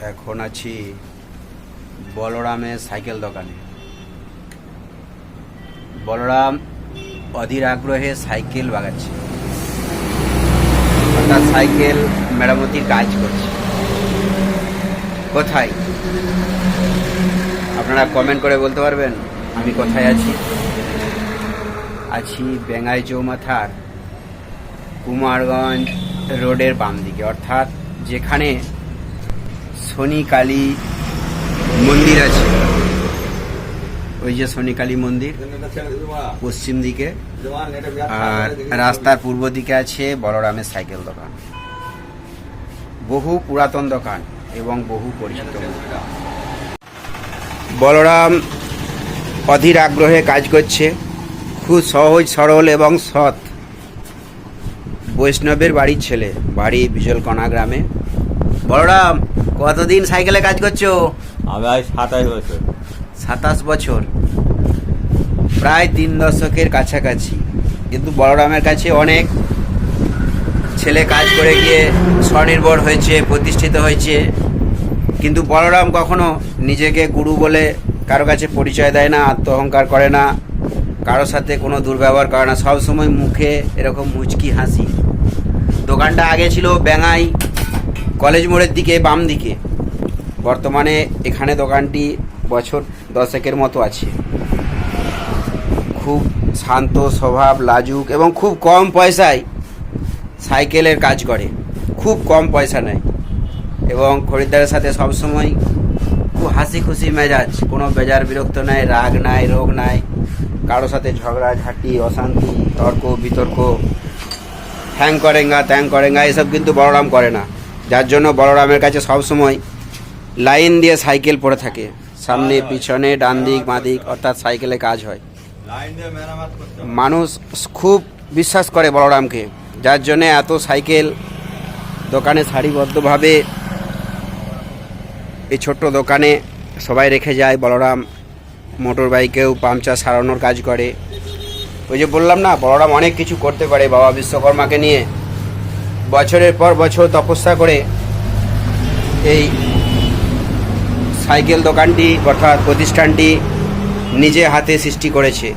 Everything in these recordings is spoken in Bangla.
এখন আছি বলরামের সাইকেল দোকানে। বলরাম অধীর আগ্রহে সাইকেল বাগাচ্ছে। অর্থাৎ সাইকেল মেরামতির কাজ করছে। কোথায়? আপনারা কমেন্ট করে বলতে পারবেন, আমি কোথায় আছি? আছি বেঙ্গাই চৌমাথার কুমারগঞ্জ রোডের বাম দিকে অর্থাৎ যেখানে শনি কালী মন্দির আছে। ওই যে শনি কালী মন্দির, পশ্চিম দিকে। আর রাস্তার পূর্ব দিকে আছে বলরামের সাইকেল দোকান। বহু পুরাতন দোকান এবং বহু পরিচিত বলরাম অধীর আগ্রহে কাজ করছে, খুব সহজ, সরল এবং সৎ। বৈষ্ণবের বাড়ির ছেলে, বাড়ি বিজলকণা গ্রামে। বলরাম কতদিন সাইকেলে কাজ করছ? আমি আজ সাতাশ বছর। সাতাশ বছর। প্রায় তিন দশকের কাছাকাছি। কিন্তু বলরামের কাছে অনেক ছেলে কাজ করে গিয়ে স্বনির্ভর হয়েছে প্রতিষ্ঠিত হয়েছে। কিন্তু বলরাম কখনো নিজেকে গুরু বলে কারও কাছে পরিচয় দেয় না আত্মহংকার করে না কারোর সাথে কোনো দুর্ব্যবহার করে না। সবসময় মুখে এরকম মুচকি হাসি। দোকানটা আগে ছিল ব্যাঙাই কলেজ মোড়ের দিকে, বাম দিকে। বর্তমানে এখানে দোকানটি বছর দশেকের মতো আছে। খুব শান্ত স্বভাব, লাজুক এবং খুব কম পয়সায় সাইকেলের কাজ করে। খুব কম পয়সা নেয় এবং খরিদ্দারের সাথে সবসময় খুব হাসি খুশি মেজাজ। কোনো বেজার বিরক্ত নাই, রাগ নাই, রোগ নাই। কারোর সাথে ঝগড়া, ঝাঁটি, অশান্তি, তর্ক, বিতর্ক হ্যাং করেঙ্গা, ত্যাং করেঙ্গা, এসব কিন্তু বলরাম করে না। যার জন্য বলরামের কাছে সবসময় লাইন দিয়ে সাইকেল পড়ে থাকে। সামনে পিছনে ডান দিক বাঁ দিক অর্থাৎ সাইকেলে কাজ হয়। মানুষ খুব বিশ্বাস করে বলরামকে যার জন্য এত সাইকেল দোকানে সারিবদ্ধভাবে এই ছোট্ট দোকানে সবাই রেখে যায়। বলরাম মোটর বাইকেও পাংচার সারানোর কাজ করে। ওই যে বললাম না বলরাম অনেক কিছু করতে পারে বাবা বিশ্বকর্মাকে নিয়ে। বছরের পর বছর তপস্যা করে এই সাইকেল দোকানটি অর্থাৎ প্রতিষ্ঠানটি নিজে হাতে সৃষ্টি করেছে।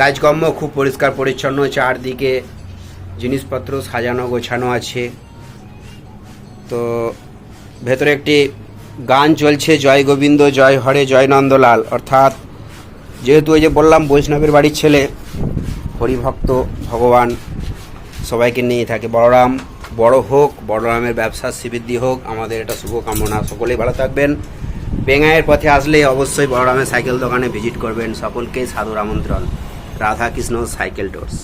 কাজকর্ম খুব পরিষ্কার পরিচ্ছন্ন, চারদিকে জিনিসপত্র সাজানো, গোছানো আছে। তো ভেতরে একটি গান চলছে, জয় গোবিন্দ, জয় হরে, জয় নন্দলাল। অর্থাৎ যেহেতু ওই যে বললাম, বৈষ্ণবের বাড়ির ছেলে, হরিভক্ত ভগবান সবাইকে নিয়ে থাকে। বড়রাম বড় হোক বড়রামের ব্যবসার শ্রীবৃদ্ধি হোক, আমাদের এটা শুভকামনা। সকলেই ভালো থাকবেন। বেঙ্গাইয়ের পথে আসলে অবশ্যই বড়রামের সাইকেল দোকানে ভিজিট করবেন। সকলকে সাধুর আমন্ত্রণ। রাধাকৃষ্ণ সাইকেল টোর্স